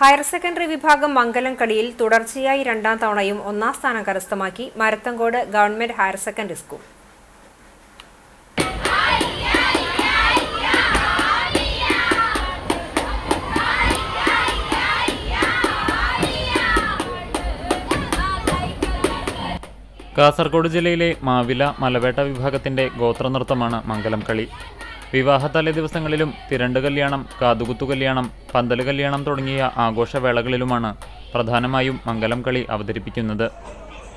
Higher secondary വിഭാഗം മംഗലം കളിയിൽ തുടർച്ചയായി രണ്ടാം തവണയും ഒന്നാം സ്ഥാനം കരസ്ഥമാക്കി Marathamcode government higher secondary school. Kasaragod ജില്ലയിലെ മാവില മലവേട്ട വിഭാഗത്തിന്റെ ഗോത്രനൃത്തമാണ് മംഗലം കളി വിവാഹ തലേ ദിവസങ്ങളിലും തിരണ്ട് കല്യാണം കാതുകുത്തു കല്യാണം പന്തൽ കല്യാണം തുടങ്ങിയ ആഘോഷവേളകളിലുമാണ് പ്രധാനമായും മംഗലം കളി അവതരിപ്പിക്കുന്നത്.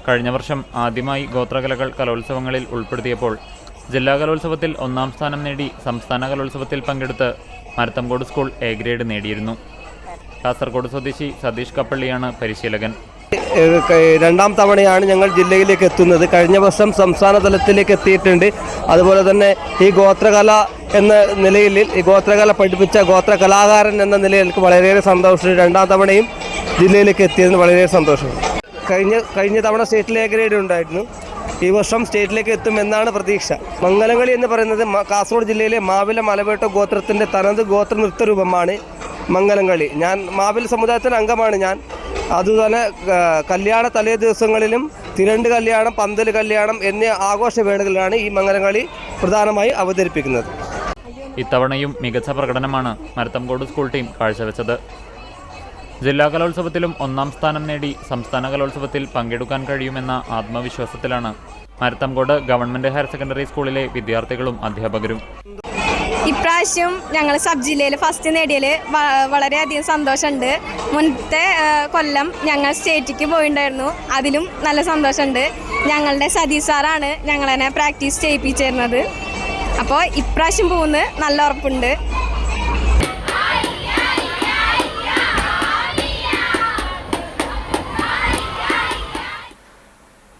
കഴിഞ്ഞ വർഷം ആദ്യമായി ഗോത്രകലകൾ കലോത്സവങ്ങളിൽ ഉൾപ്പെടുത്തിയപ്പോൾ ജില്ലാ കലോത്സവത്തിൽ ഒന്നാം സ്ഥാനം നേടി സംസ്ഥാന കലോത്സവത്തിൽ പങ്കെടുത്ത് മരത്തങ്കോട് സ്കൂൾ എ ഗ്രേഡ് നേടിയിരുന്നു. കാസർഗോഡ് സ്വദേശി സതീഷ് കപ്പള്ളിയാണ് പരിശീലകൻ. രണ്ടാം തവണയാണ് ഞങ്ങൾ ജില്ലയിലേക്ക് എത്തുന്നത്. കഴിഞ്ഞ വർഷം സംസ്ഥാന തലത്തിലേക്ക് എത്തിയിട്ടുണ്ട്. അതുപോലെ തന്നെ ഈ ഗോത്രകല എന്ന നിലയിൽ ഗോത്രകല പഠിപ്പിച്ച ഗോത്ര കലാകാരൻ എന്ന നിലയിൽ എനിക്ക് വളരെയേറെ സന്തോഷമുണ്ട് രണ്ടാം തവണയും ജില്ലയിലേക്ക് എത്തിയതിന് വളരെയേറെ സന്തോഷം. കഴിഞ്ഞ കഴിഞ്ഞ തവണ സ്റ്റേറ്റ് എ ഗ്രേഡ് ഉണ്ടായിരുന്നു. ഈ വർഷം സ്റ്റേറ്റിലേക്ക് എത്തുമെന്നാണ് പ്രതീക്ഷ. മംഗലംകളി എന്ന് പറയുന്നത് കാസർഗോഡ് ജില്ലയിലെ മാവില മലവേട്ട ഗോത്രത്തിന്റെ തനത് ഗോത്ര നൃത്തരൂപമാണ് മംഗലംകളി. ഞാൻ മാവിൽ സമുദായത്തിന്റെ അംഗമാണ് ഞാൻ. അതുപോലെ കല്യാണ തലേ ദിവസങ്ങളിലും തിരണ്ട് കല്യാണം പന്തൽ കല്യാണം എന്നീ ആഘോഷ വേളകളിലാണ് ഈ മംഗലംകളി പ്രധാനമായി അവതരിപ്പിക്കുന്നത്. ഇത്തവണയും മികച്ച പ്രകടനമാണ് മരത്തംകോട് സ്കൂൾ ടീം കാഴ്ചവെച്ചത്. ജില്ലാ കലോത്സവത്തിലും ഒന്നാം സ്ഥാനം നേടി സംസ്ഥാന കലോത്സവത്തിൽ പങ്കെടുക്കാൻ കഴിയുമെന്ന ആത്മവിശ്വാസത്തിലാണ് മരത്തംകോട് ഗവൺമെന്റ് ഹയർ സെക്കൻഡറി സ്കൂളിലെ വിദ്യാർത്ഥികളും അധ്യാപകരും. ഇപ്രാവശ്യം ഞങ്ങൾ സബ് ജില്ലയിൽ ഫസ്റ്റ് നേടിയതിൽ വളരെയധികം സന്തോഷമുണ്ട് മുൻപത്തെ കൊല്ലം ഞങ്ങൾ സ്റ്റേറ്റിക്ക് പോയിണ്ടായിരുന്നു. അതിലും നല്ല സന്തോഷമുണ്ട് ഞങ്ങളുടെ സതീഷ് സാറാണ് ഞങ്ങളെന്നെ പ്രാക്ടീസ് ചെയ്യിപ്പിച്ചിരുന്നത്. അപ്പോൾ ഇപ്രാവശ്യം പോകുന്നത് നല്ല ഉറപ്പുണ്ട്.